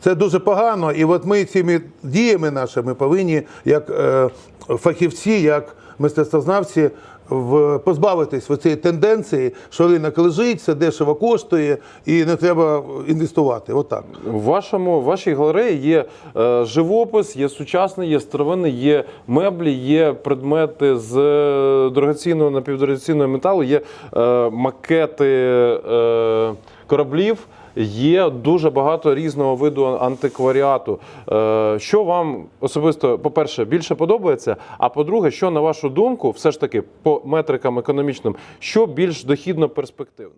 Це дуже погано. І от ми цими діями нашими повинні, як е, фахівці, як мистецтвознавці, в, позбавитись цієї тенденції, що ринок лежить, все дешево коштує, і не треба інвестувати. Отак. В вашому в вашій галереї є е, живопис, є сучасний, є старовинний, є меблі, є предмети з е, дорогоцінного напівдорогоцінного металу, є е, макети е, кораблів. Є дуже багато різного виду антикваріату. Е, Що вам особисто, по-перше, більше подобається? А по-друге, що на вашу думку, все ж таки, по метрикам економічним, що більш дохідно перспективне?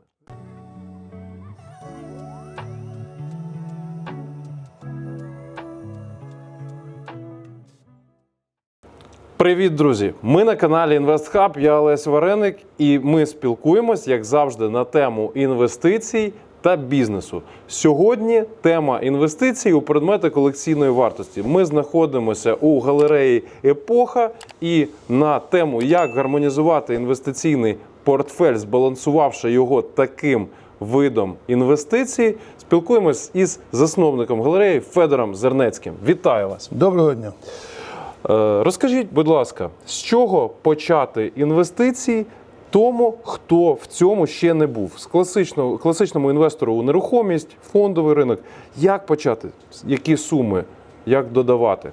Привіт, друзі! Ми на каналі InvestHub, Я Олесь Вареник, і ми спілкуємось, як завжди, на тему інвестицій та бізнесу. Сьогодні тема інвестицій у предмети колекційної вартості. Ми знаходимося у галереї Епоха і на тему, як гармонізувати інвестиційний портфель, збалансувавши його таким видом інвестицій, спілкуємось із засновником галереї Федором Зернецьким. Вітаю вас! Доброго дня. Е, Розкажіть, будь ласка, з чого почати інвестиції тому, хто в цьому ще не був? З класичного, класичному інвестору у нерухомість, фондовий ринок. Як почати? Які суми? Як додавати?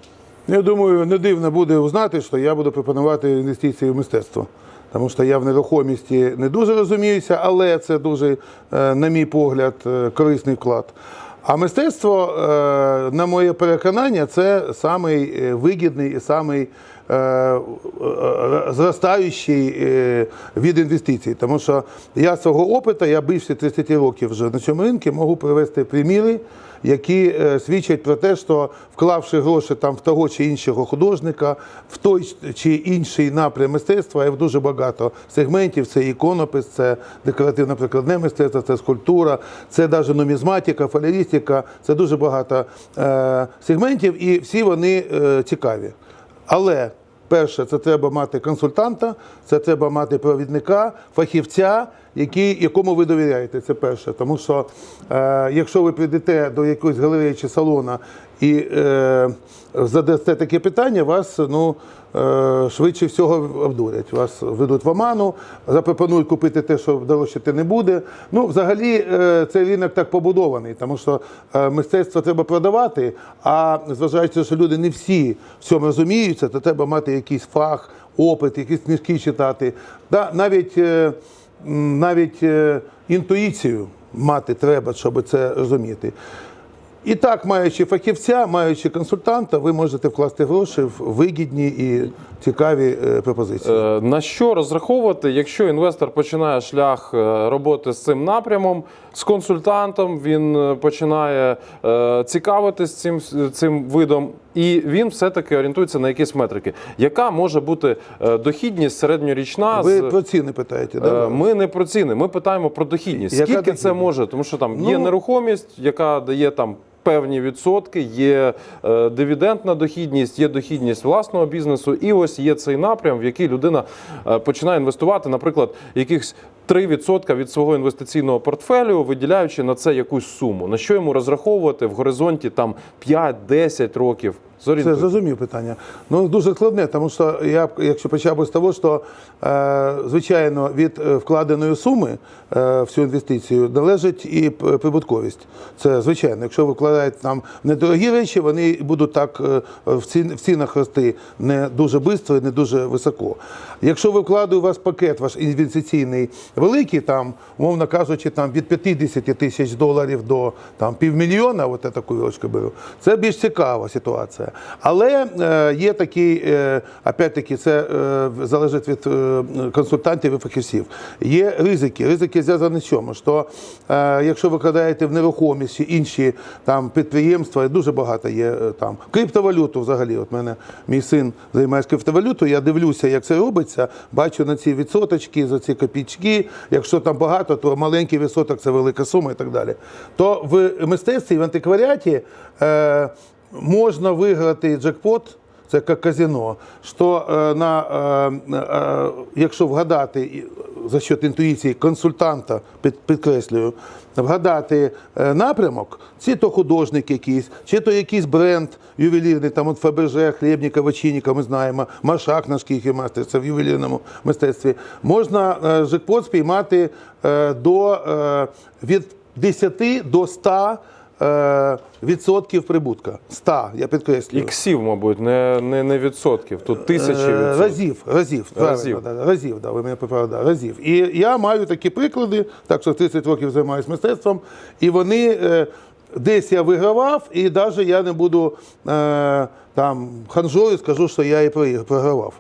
Я думаю, не дивно буде узнати, що я буду пропонувати інвестиції в мистецтво. Тому що я в нерухомісті не дуже розуміюся, але це дуже, е, на мій погляд, е, корисний вклад. А мистецтво, е, на моє переконання, це самий вигідний і самий зростаючий е, від інвестицій. Тому що я свого опиту, я більше 30 років вже на цьому ринку, можу привести приміри, які е, свідчать про те, що вклавши гроші там в того чи іншого художника, в той чи інший напрям мистецтва, є дуже багато сегментів. Це іконопис, це декоративно-прикладне мистецтво, це скульптура, це навіть нумізматика, фалерістика, це дуже багато е, сегментів, і всі вони е, цікаві. Але перше, це треба мати консультанта, це треба мати провідника, фахівця, який, якому ви довіряєте. Це перше. Тому що е, якщо ви прийдете до якоїсь галереї чи салона і е, задасте таке питання, вас ну, е, швидше всього обдурять. Вас ведуть в оману, запропонують купити те, що дорожчати не буде. Ну, взагалі, е, цей ринок так побудований, тому що е, мистецтво треба продавати, а зважаючи, що люди не всі в цьому розуміються, то треба мати якийсь фах, опит, якісь книжки читати. Да, навіть, е, навіть е, інтуїцію мати треба, щоб це розуміти. І так, маючи фахівця, маючи консультанта, ви можете вкласти гроші в вигідні і цікаві е, пропозиції. Е, На що розраховувати, якщо інвестор починає шлях е, роботи з цим напрямом, з консультантом, він починає цікавитись цим, цим видом, і він все-таки орієнтується на якісь метрики. Яка може бути дохідність середньорічна? Ви з- про ціни питаєте, да? Ми не про ціни, ми питаємо про дохідність. Яка Скільки це може? Тому що там є Ну- нерухомість, яка дає там. Певні відсотки, є е, дивідендна дохідність, є дохідність власного бізнесу, і ось є цей напрям, в який людина е, починає інвестувати, наприклад, якихось 3% від свого інвестиційного портфелю, виділяючи на це якусь суму. На що йому розраховувати в горизонті там 5-10 років? Це зрозумів питання. Ну дуже складне, тому що я, якщо почав би з того, що е, звичайно від е, вкладеної суми е, в цю інвестицію належить і прибутковість. Це звичайно. Якщо ви вкладаєте там недорогі речі, вони будуть так е, в, цін, в цінах рости не дуже швидко і не дуже високо. Якщо ви вкладаєте у вас пакет, ваш інвестиційний великий, там, умовно кажучи, там від 50 тисяч доларів до там півмільйона, от я таку вірочку беру, це більш цікава ситуація. Але е, є такий, е, опять-таки, це е, залежить від е, консультантів і фахівців. Є ризики. Ризики зв'язані з чому? Що е, якщо ви вкладаєте в нерухомість інші там підприємства, дуже багато є е, там криптовалюту взагалі. От мене мій син займається криптовалютою, я дивлюся, як це робиться, бачу на ці відсоточки, за ці копійки. Якщо там багато, то маленький відсоток це велика сума і так далі. То в мистецтві, в антикваріаті е, можна виграти джекпот це як казино, що е, на, е, е, якщо вгадати за счет інтуїції консультанта, під, підкреслюю, вгадати напрямок, чи то художник якийсь, чи то якийсь бренд ювелірний, там от Фаберже, Хлєбніка, Вачініка, ми знаємо, Машак наш кіхімастер, це в ювелірному мистецтві. Можна жекпот спіймати до, від 10 до 100 е, відсотків прибутка. 100, я підкреслюю. Іксів, мабуть, не, не, не відсотків, тут тисячі Е, відсотків. Разів, разів, Разів. Да, разів, да, ви мене поправили, да, разів. І я маю такі приклади, так що 30 років займаюся мистецтвом, і вони е, десь я вигравав, і навіть я не буду е, там ханжою, скажу, що я і програвав.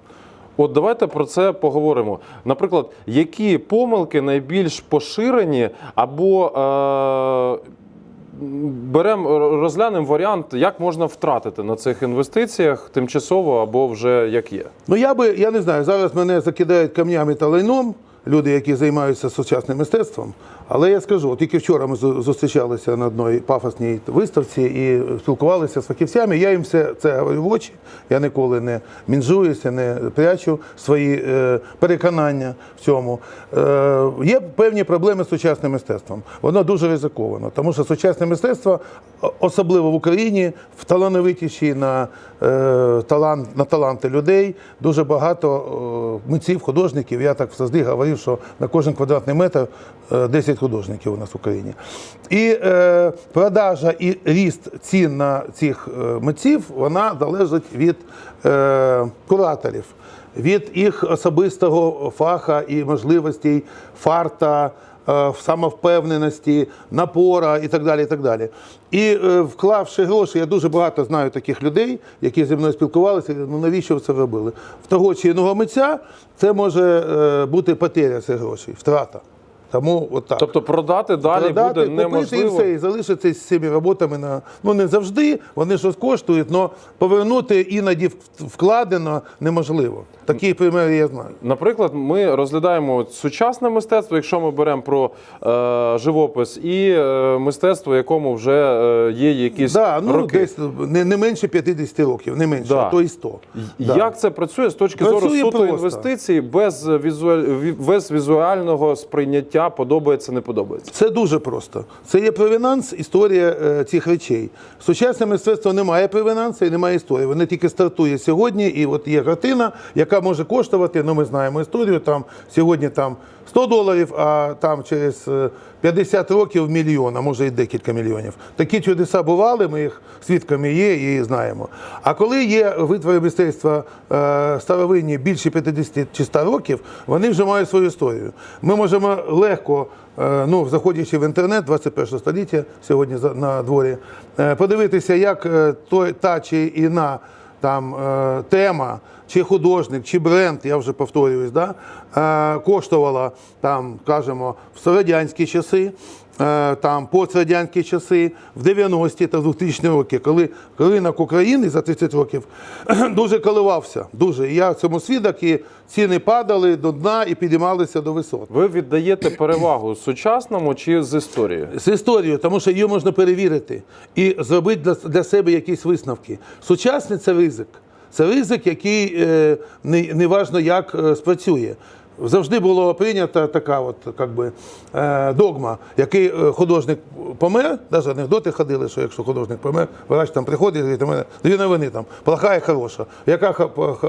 От давайте про це поговоримо. Наприклад, які помилки найбільш поширені, або е, беремо, розглянемо варіант, як можна втратити на цих інвестиціях тимчасово або вже як є. Ну я би, я не знаю, зараз мене закидають камнями та лайном, люди, які займаються сучасним мистецтвом. Але я скажу, от тільки вчора ми зустрічалися на одній пафосній виставці і спілкувалися з фахівцями. Я їм все це говорю в очі. Я ніколи не мінжуюся, не прячу свої е, переконання в цьому. Е, є певні проблеми з сучасним мистецтвом. Воно дуже ризиковано, тому що сучасне мистецтво, особливо в Україні, вталановитіші на, е, талант, на таланти людей. Дуже багато митців, художників. Я так завжди говорив, що на кожен квадратний метр е, 10 художників у нас в Україні. І е, продажа і ріст цін на цих е, митців вона залежить від е, кураторів, від їх особистого фаха і можливостей, фарта. Е, Самовпевненості, напора і так далі. І так далі. І е, вклавши гроші, я дуже багато знаю таких людей, які зі мною спілкувалися. Ну навіщо ви це робили? В того чи іного митця це може е, бути потеря цих грошей, втрата. Тому от так. Тобто продати далі Продати, буде купити і все, і залишитися з цими роботами на ну не завжди. Вони щось коштують, але повернути іноді вкладено неможливо. Такі примери я знаю. Наприклад, ми розглядаємо сучасне мистецтво, якщо ми беремо про е, живопис, і е, мистецтво, якому вже е, є якісь Да, ну роки. десь не, не менше 50 років, не менше, Да. а то і 100. Да. Це працює з точки Працює зору суто просто. інвестицій без, візуаль... без візуального сприйняття, подобається, не подобається? Це дуже просто. Це є провінанс, історія е, цих речей. Сучасне мистецтво не має провінансу і немає історії. Вони тільки стартує сьогодні, і от є картина, яка може коштувати. Ну, ми знаємо історію. Там сьогодні там 100 доларів, а там через е, 50 років мільйон, а може і декілька мільйонів. Такі чудеса бували, ми їх свідками є і знаємо. А коли є витвори мистецтва е, старовинні більше 50 чи 100 років, вони вже мають свою історію. Ми можемо легко, е, ну, заходячи в інтернет 21 століття, сьогодні на дворі, е, подивитися, як той, та чи іна там е, тема, чи художник, чи бренд, я вже повторююсь, да, е, коштувала там, кажемо, в радянські часи, там пострадянські часи, в 90-ті та 2000 роки, коли ринок України за 30 років дуже коливався. Дуже. І я цьому свідок, і ціни падали до дна і підіймалися до висот. Ви віддаєте перевагу сучасному чи з історії? З історією, тому що її можна перевірити і зробити для, для себе якісь висновки. Сучасний це ризик. Це ризик, який е, не, як е, спрацює. Завжди було прийнята така от, как би, е, догма, який е, художник помер, навіть анекдоти ходили, що якщо художник помер, врач там приходить і говорить, у мене дві новини там, плоха і хороша. Яка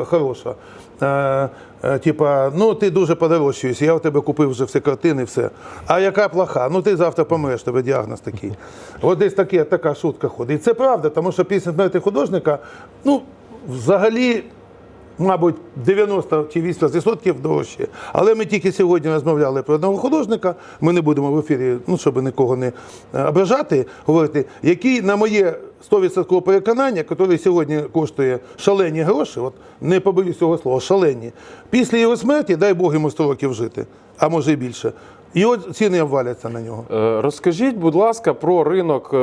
хороша? Е, типа, ну ти дуже подорожчуєшся, я у тебе купив вже всі картини, все. А яка плоха? Ну ти завтра помреш, тебе діагноз такий. От десь таке, така шутка ходить. І це правда, тому що після смерті художника, ну, взагалі. Мабуть, 90 чи 80% дорожче. Але ми тільки сьогодні розмовляли про одного художника. Ми не будемо в ефірі, ну щоб нікого не е, ображати, говорити, який, на моє 100% переконання, який сьогодні коштує шалені гроші, от не побоюсь цього слова, шалені. Після його смерті, дай Бог йому 100 років жити. а може і більше. І от ціни обваляться на нього. Е, Розкажіть, будь ласка, про ринок е,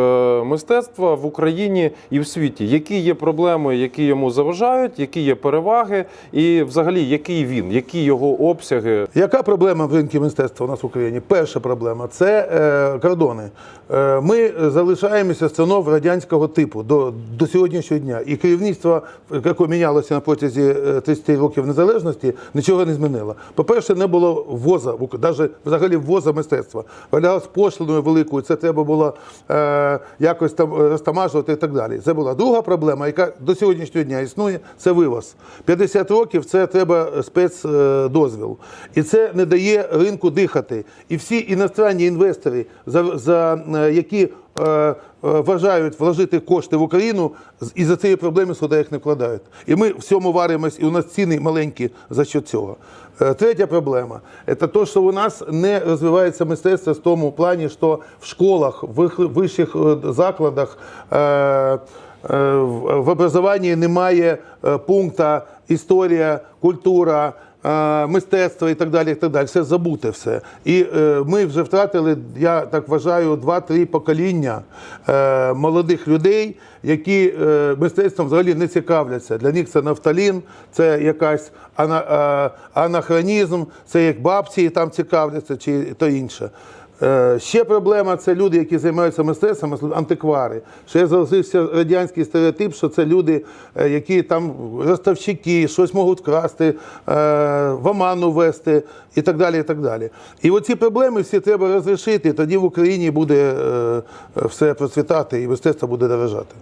мистецтва в Україні і в світі. Які є проблеми, які йому заважають, які є переваги, і взагалі який він, які його обсяги? Яка проблема в ринку мистецтва у нас в Україні? Перша проблема це е, кордони. Е, ми залишаємося станов радянського типу до, до сьогоднішнього дня. І керівництво, яке мінялося на протязі е, 30 років незалежності, нічого не змінило. По-перше, не було ввоза, навіть взагалі ввоза мистецтва. Вважалось пошлиною великою, це треба було е, якось там розтамажувати і так далі. Це була друга проблема, яка до сьогоднішнього дня існує, це вивоз. 50 років це треба спецдозвіл. І це не дає ринку дихати. І всі іностранні інвестори, за, за е, які е, е, вважають вложити кошти в Україну, і за цієї проблеми сюди їх не вкладають. І ми в цьому варимось, і у нас ціни маленькі за що цього. Е, Третя проблема це те, що у нас не розвивається мистецтво в тому плані, що в школах, в вищих е, закладах. е, е, в образованні немає е, пункту історія, культура, е, мистецтво і так далі. І так далі. Все забуте все. І е, ми вже втратили, я так вважаю, два-три покоління е, молодих людей, які е, мистецтвом взагалі не цікавляться. Для них це нафталін, це якась е, анахронізм, це як бабці там цікавляться, чи то інше. Е, Ще проблема це люди, які займаються мистецтвом, антиквари. антиквари. Ще залишився радянський стереотип, що це люди, е, які там розставщики, щось можуть вкрасти, е, в оману вести і так далі. І так далі. І оці проблеми всі треба розрішити, тоді в Україні буде все процвітати і мистецтво буде дорожати.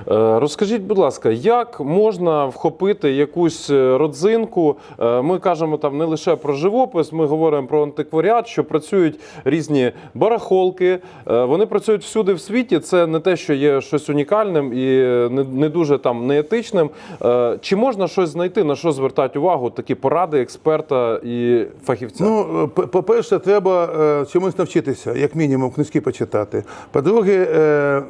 Е, Розкажіть, будь ласка, як можна вхопити якусь е, родзинку? Е, Ми кажемо там не лише про живопис, ми говоримо про антикваріат, що працюють різні барахолки. Вони працюють всюди в світі. Це не те, що є щось унікальним і не, дуже там неетичним. Чи можна щось знайти, на що звертати увагу? Такі поради експерта і фахівця? Ну, е, по-перше, треба чомусь навчитися, як мінімум, книжки почитати. По-друге,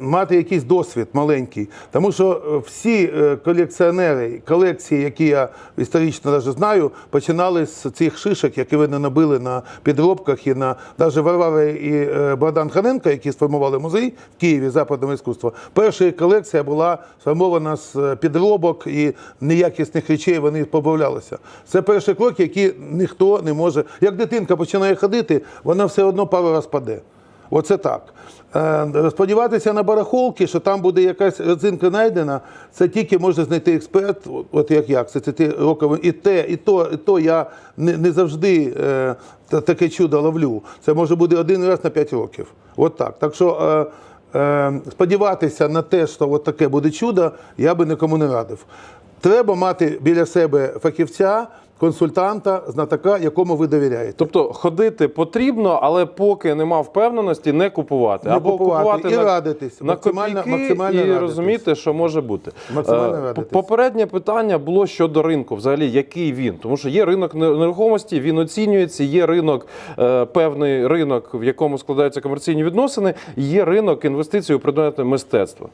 мати якийсь досвід маленький. Тому що е, всі е, колекціонери, колекції, які я історично навіть знаю, починали з цих шишок, які вони набили на підробках і на навіть Варвара і е, Богдан Ханенко, які сформували музей в Києві западного іскусства. Перша колекція була сформована з підробок і неякісних речей вони позбавлялися. Це перший крок, який ніхто не може. Як дитинка починає ходити, вона все одно пару раз паде. Оце так. Е, Сподіватися на барахолки, що там буде якась родзинка знайдена, це тільки може знайти експерт, от- як я, це ти роковим. І те, і то, і то я не, не завжди е, таке чудо ловлю. Це може бути один раз на 5 років. От так. Так що е, е, сподіватися на те, що от таке буде чудо, я би нікому не радив. Треба мати біля себе фахівця, консультанта, знатока, якому ви довіряєте. Тобто ходити потрібно, але поки нема впевненості, не купувати. Не Або купувати купувати і на, радитись. на Максимально- копійки максимально і радитись. розуміти, що може бути. Максимально Е, радитись. Попереднє питання було щодо ринку. Взагалі, який він? Тому що є ринок нерухомості, він оцінюється, є ринок, е, певний ринок, в якому складаються комерційні відносини, є ринок інвестицій у предмети мистецтва.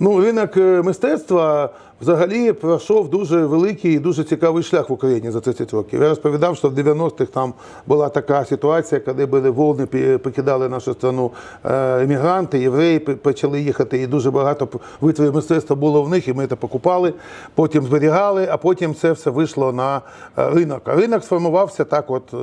Ну, ринок е, мистецтва взагалі пройшов дуже великий і дуже цікавий шлях в Україні за 30 років. Я розповідав, що в 90-х там була така ситуація, коли були волни покидали нашу страну е, емігранти, євреї почали їхати, і дуже багато витворів мистецтва було в них, і ми це покупали, потім зберігали, а потім це все вийшло на е, ринок. А ринок сформувався так, от.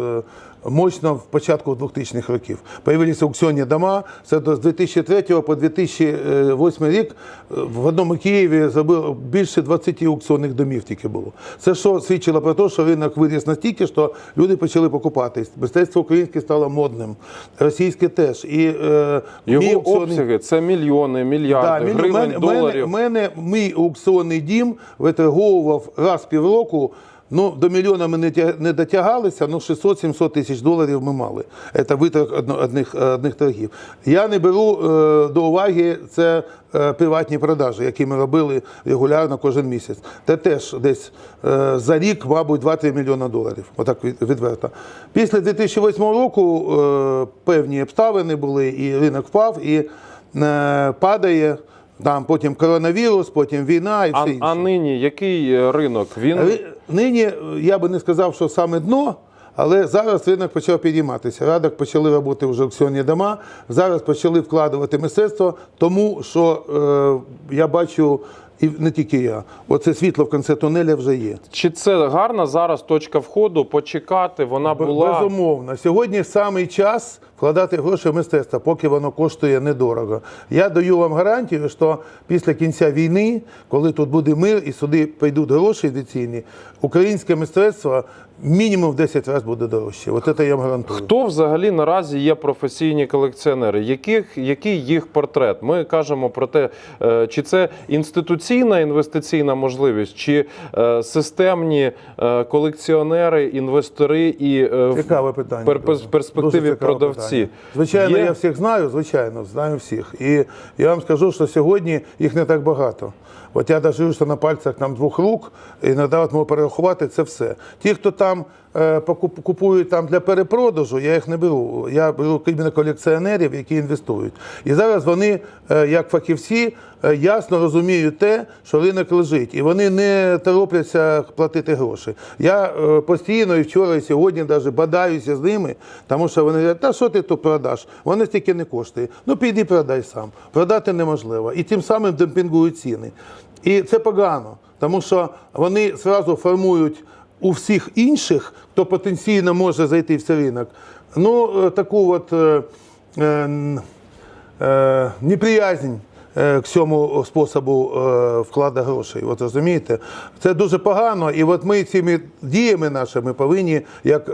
Мощно в початку 2000-х років. Появилися аукціонні дома. Це з 2003 по 2008 рік е, в одному Києві зробили більше 20 аукціонних домів тільки було. Це що свідчило про те, що ринок виріс настільки, що люди почали покупатись. Мистецтво українське стало модним, російське теж. І, е, Його аукціонний- обсяги це мільйони, мільярди, мені- гривень, мене, доларів. Мене, мене мій аукціонний дім виторговував раз півроку. Ну, до мільйона ми не дотягалися, ну 600-700 тисяч доларів ми мали. Це виторг одних, одних торгів. Я не беру е, до уваги це е, приватні продажі, які ми робили регулярно кожен місяць. Це теж десь е, за рік, мабуть, 2-3 мільйона доларів. Отак відверто. Після 2008 року е, певні обставини були, і ринок впав, і е, падає. Там потім коронавірус, потім війна і все А, інше. а нині який е, ринок? Він Нині е, я би не сказав, що саме дно, Але зараз ринок почав підійматися. Радок почали робити вже аукціонні дома. Зараз почали вкладувати мистецтво, тому що е, я бачу, і не тільки я, оце світло в кінці тунеля вже є. Чи це гарна зараз точка входу? Почекати, вона була. Безумовно. Сьогодні саме час вкладати гроші в мистецтво, поки воно коштує недорого. Я даю вам гарантію, що після кінця війни, коли тут буде мир і сюди прийдуть гроші інвестиційні, українське мистецтво мінімум в 10 разів буде дорожче. От це я вам гарантую. Хто взагалі наразі є професійні колекціонери? Яких, який їх портрет? Ми кажемо про те, е, чи це інституційна інвестиційна можливість, чи е, системні е, колекціонери, інвестори і е, Цікаве питання. пер- дуже. перспективі продавці. питання. Звичайно, Є? я всіх знаю, звичайно, знаю всіх. І я вам скажу, що сьогодні їх не так багато. От я дожився на пальцях там двох рук, і іноді от можу перерахувати це все. Ті, хто там е, купують там для перепродажу, я їх не беру. Я беру іменно колекціонерів, які інвестують. І зараз вони, е, як фахівці, е, ясно розуміють те, що ринок лежить, і вони не торопляться платити гроші. Я е, постійно і вчора, і сьогодні навіть бадаюся з ними, тому що вони говорять, та що ти тут продаш? Вони стільки не коштує. Ну піди продай сам. Продати неможливо. І тим самим демпінгують ціни. І це погано, тому що вони зразу формують у всіх інших, хто потенційно може зайти в цей ринок, ну е, таку от. е, е, е, неприязнь е, к цьому способу вкладу грошей. От розумієте, це дуже погано. І от ми цими діями нашими повинні, як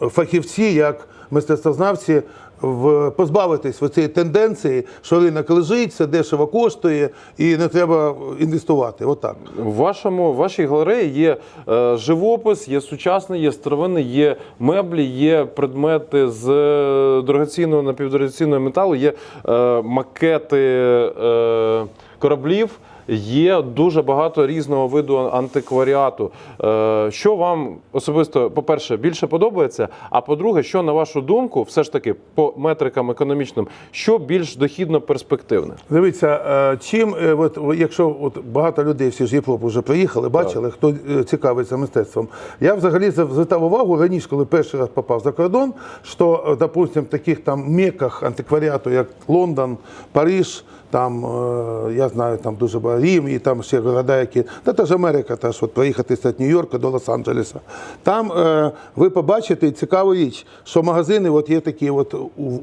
фахівці, як мистецтвознавці, в позбавитись від цієї тенденції, що ринок лежить, все дешево коштує, і не треба інвестувати. Отак. В вашому в вашій галереї є е, живопис, є сучасний, є старовинний, є меблі, є предмети з е, дорогоцінного напівдорогоцінного металу, є е, макети е, кораблів. Є дуже багато різного виду антикваріату. Е, що вам особисто, по-перше, більше подобається? А по-друге, що на вашу думку, все ж таки, по метрикам економічним, що більш дохідно перспективне? Дивіться, е, чим, е, от, якщо от багато людей всі ж з Європи вже приїхали, бачили, хто е, цікавиться мистецтвом. Я взагалі звертав увагу раніше, коли перший раз попав за кордон, що, допустим, в таких там меках антикваріату, як Лондон, Париж, там, я знаю, там дуже багато Рім і там ще города, які, та ж Америка, теж от проїхати з Нью-Йорка до Лос-Анджелеса. Там е, ви побачите цікаву річ, що магазини от є такі от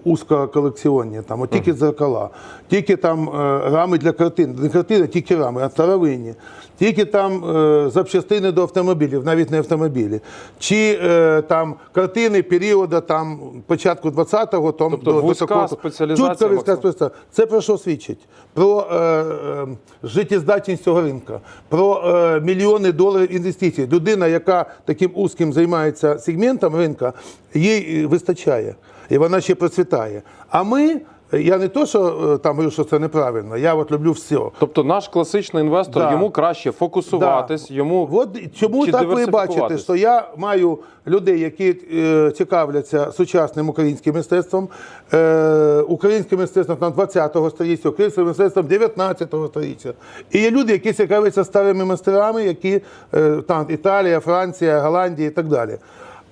узкоколекціонні, там от тільки дзеркала, тільки там е, рами для картин, не картини, тільки рами, а старовинні, тільки там е, запчастини до автомобілів, навіть не автомобілі, чи е, там картини періоду там початку 20-го, там Тобто вузька спеціалізація вузька спеціалізація. Це про що свідчить? Про е, е, життєздатність цього ринку, про е, мільйони доларів інвестицій. Людина, яка таким узким займається сегментом ринку, їй вистачає. І вона ще процвітає. А ми, я не то, що е, там говорю, що це неправильно, я от люблю все. Тобто наш класичний інвестор Да. йому краще фокусуватись, йому От чому чи так ви бачите, що я маю людей, які е, цікавляться сучасним українським мистецтвом, е, українським мистецтвом там 20-го століття, українським мистецтвом 19-го століття. І є люди, які цікавляться старими майстерами, які е, там Італія, Франція, Голландія і так далі.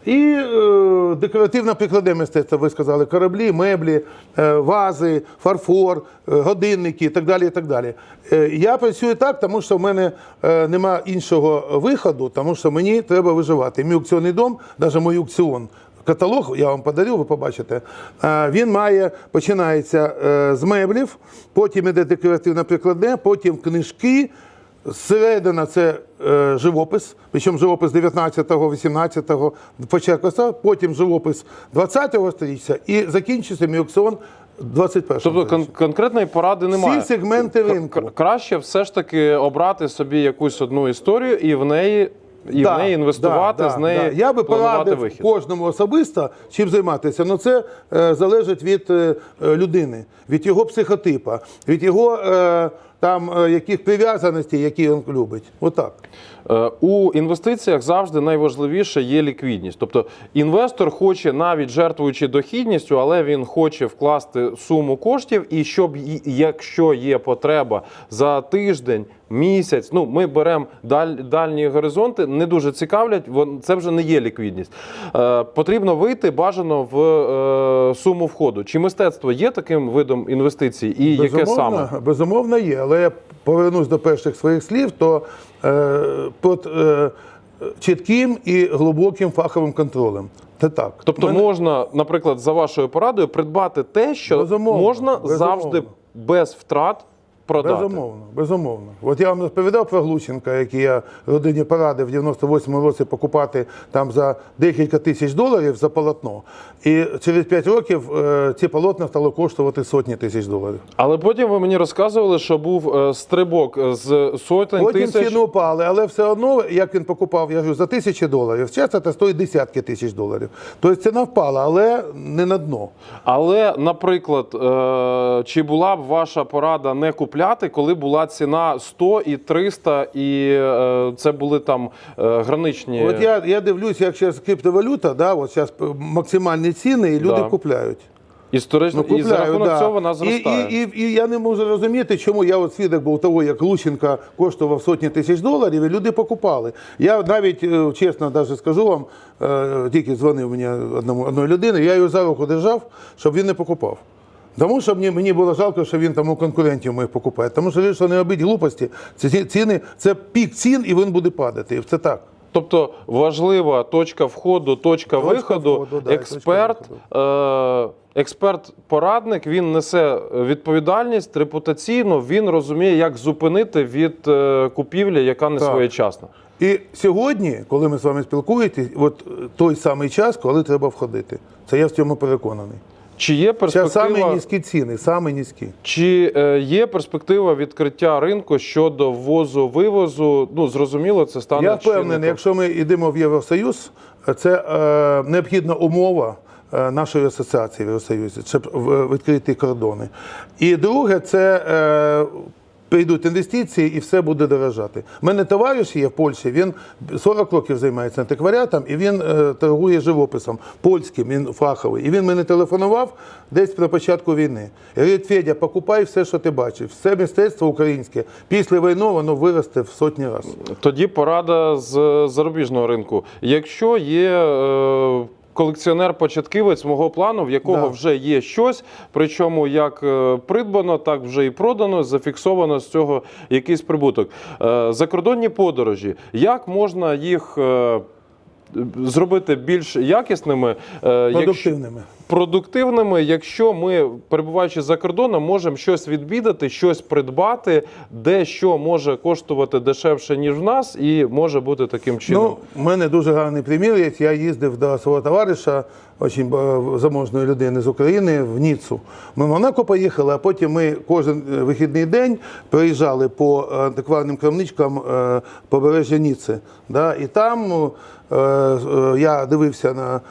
І е, декоративне прикладне мистецтво, ви сказали, кораблі, меблі, е, вази, фарфор, е, годинники і так далі. І так далі. Е, я працюю так, тому що в мене е, нема іншого виходу, тому що мені треба виживати. Мій аукціонний дом, навіть мій аукціон. Каталог я вам подарю, ви побачите. Е, Він має починається е, з меблів, потім іде декоративне прикладне, потім книжки. Зсередина це е, живопис, причому живопис 19-го, 18-го, початку, потім живопис 20-го століття і закінчується мій аукціон 21-го тобто кон- конкретної поради немає. Всі сегменти ринку. Краще все ж таки обрати собі якусь одну історію і в неї і в неї інвестувати, з неї Я би порадив вихід. кожному особисто чим займатися. але це е, залежить від е, е, людини, від його психотипа, від його е, там е, яких прив'язаностей, які він любить. Отак. Е, У інвестиціях завжди найважливіше є ліквідність. Тобто інвестор хоче, навіть жертвуючи дохідністю, але він хоче вкласти суму коштів, і щоб якщо є потреба за тиждень. Місяць, ну ми беремо даль, дальні горизонти, не дуже цікавлять. вон- Це вже не є ліквідність. Е, потрібно вийти бажано в е, суму входу. Чи мистецтво є таким видом інвестицій, і яке саме? безумовно є. Але я повернусь до перших своїх слів, то е, під е, чітким і глибоким фаховим контролем. Це так. Тобто Мене- можна, наприклад, за вашою порадою придбати те, що Безумовно, можна безумовно. завжди без втрат продати. Безумовно, безумовно. От я вам розповідав про Глущенка, який я родині порадив в 98-му році покупати там за декілька тисяч доларів за полотно. І через 5 років е, ці полотна стали коштувати сотні тисяч доларів. Але потім ви мені розказували, що був е, стрибок з сотень Потім тисяч. ціни упали, але все одно, як він покупав, я кажу, за тисячі доларів. Зараз це стоїть десятки тисяч доларів. Тобто ціна впала, але не на дно. Але, наприклад, е, чи була б ваша порада не купляти, коли була ціна 100 і 300, і е, це були там е, граничні. От я, я дивлюся, як зараз криптовалюта, да, от зараз максимальні ціни, і люди Да. купляють. Історично, Ну, і за купляю, рахунок да. цього вона зростає. і, і, і я не можу розуміти, чому я от свідок був того, як Лущенка коштував сотні тисяч доларів, і люди покупали. Я навіть е, чесно даже скажу вам, е, тільки дзвонив мені одному одної людини, я його за руку держав, щоб він не покупав. Тому що мені, мені було жалко, що він там у конкурентів моїх покупає. Тому що що не робіть глупості, ці ці- ціни це пік цін, і він буде падати. І це так. Тобто важлива точка входу, точка, Точка виходу. входу, да, експерт, е, експерт-порадник, він несе відповідальність репутаційно, він розуміє, як зупинити від е, купівлі, яка не Так. своєчасна. І сьогодні, коли ми з вами спілкуєтесь, от е, той самий час, коли треба входити. Це я в цьому переконаний. Чи є Це перспектива, самі низькі ціни, самі низькі. чи е, є перспектива відкриття ринку щодо ввозу вивозу? Ну зрозуміло, це стане Я впевнений, якщо ми йдемо в Євросоюз, це е, необхідна умова е, нашої асоціації в Євросоюзі, щоб в- відкрити кордони. І друге, це е, прийдуть інвестиції і все буде дорожати. У мене товариш є в Польщі, він 40 років займається антикваріатом і він е, торгує живописом польським, він фаховий. І він мене телефонував десь на початку війни. І говорить, Федя, покупай все, що ти бачиш, все мистецтво українське. Після війни воно виросте в сотні разів. Тоді порада з зарубіжного ринку. Якщо є е, колекціонер-початківець мого плану, в якого Да. вже є щось, причому як е, придбано, так вже і продано, зафіксовано з цього якийсь прибуток. Е, закордонні подорожі, як можна їх е, зробити більш якісними, Продуктивними. Продуктивними, якщо ми, перебуваючи за кордоном, можемо щось відвідати, щось придбати, де що може коштувати дешевше, ніж в нас, і може бути таким чином. Ну, у мене дуже гарний примір є. Я їздив до свого товариша, дуже заможної людини з України, в Ніцу. Ми в Монако поїхали, а потім ми кожен е, вихідний день приїжджали по е, антикварним крамничкам е, побережжя Ніци. Да? І там я дивився на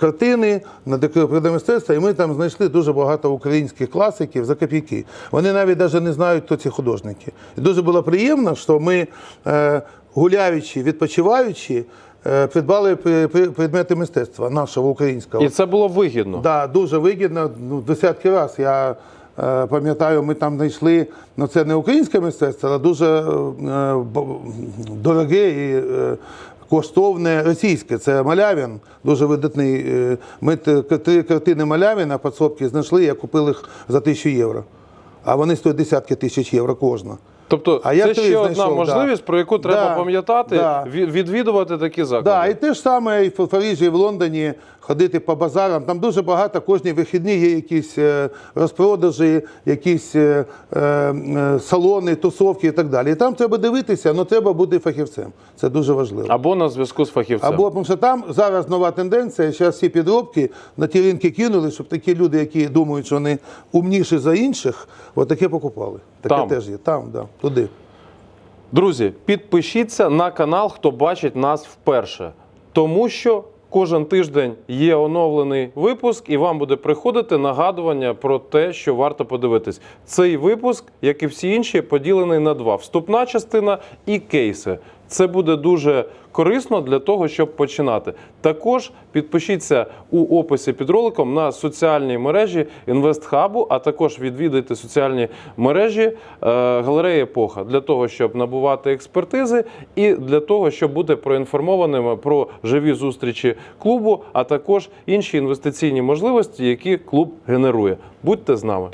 картини, на декоративне мистецтво, і ми там знайшли дуже багато українських класиків за копійки. Вони навіть навіть не знають, хто ці художники. І дуже було приємно, що ми, е, гуляючи, відпочиваючи, е, придбали при- при- предмети мистецтва нашого українського. І це було вигідно. Да, дуже вигідно. Ну, десятки разів. Я е, пам'ятаю, ми там знайшли, ну це не українське мистецтво, але дуже е, дороге і е, коштовне російське. Це Малявін, дуже видатний. е, Ми три картини Малявіна підсобки знайшли, я купив їх за тисячу євро. А вони стоять десятки тисяч євро кожна. Тобто, А це ще знайшов, одна да. можливість, про яку треба Да, пам'ятати, да. відвідувати такі заклади. Да, і те ж саме і в Парижі, і в Лондоні ходити по базарам. Там дуже багато кожні вихідні є якісь е, розпродажі, якісь е, е, салони, тусовки і так далі. І там треба дивитися, але треба бути фахівцем. Це дуже важливо. Або на зв'язку з фахівцем. Або тому що там зараз нова тенденція, зараз всі підробки на ті ринки кинули, щоб такі люди, які думають, що вони умніші за інших, от таке покупали. Таке Там. теж є. Там, да, туди. Друзі, підпишіться на канал, хто бачить нас вперше. Тому що Кожен тиждень є оновлений випуск, і вам буде приходити нагадування про те, що варто подивитись. Цей випуск, як і всі інші, поділений на два: вступна частина і кейси. Це буде дуже корисно для того, щоб починати. Також підпишіться у описі під роликом на соціальні мережі інвестхабу, а також відвідайте соціальні мережі е, галереї Епоха для того, щоб набувати експертизи, і для того, щоб бути проінформованими про живі зустрічі клубу, а також інші інвестиційні можливості, які клуб генерує. Будьте з нами.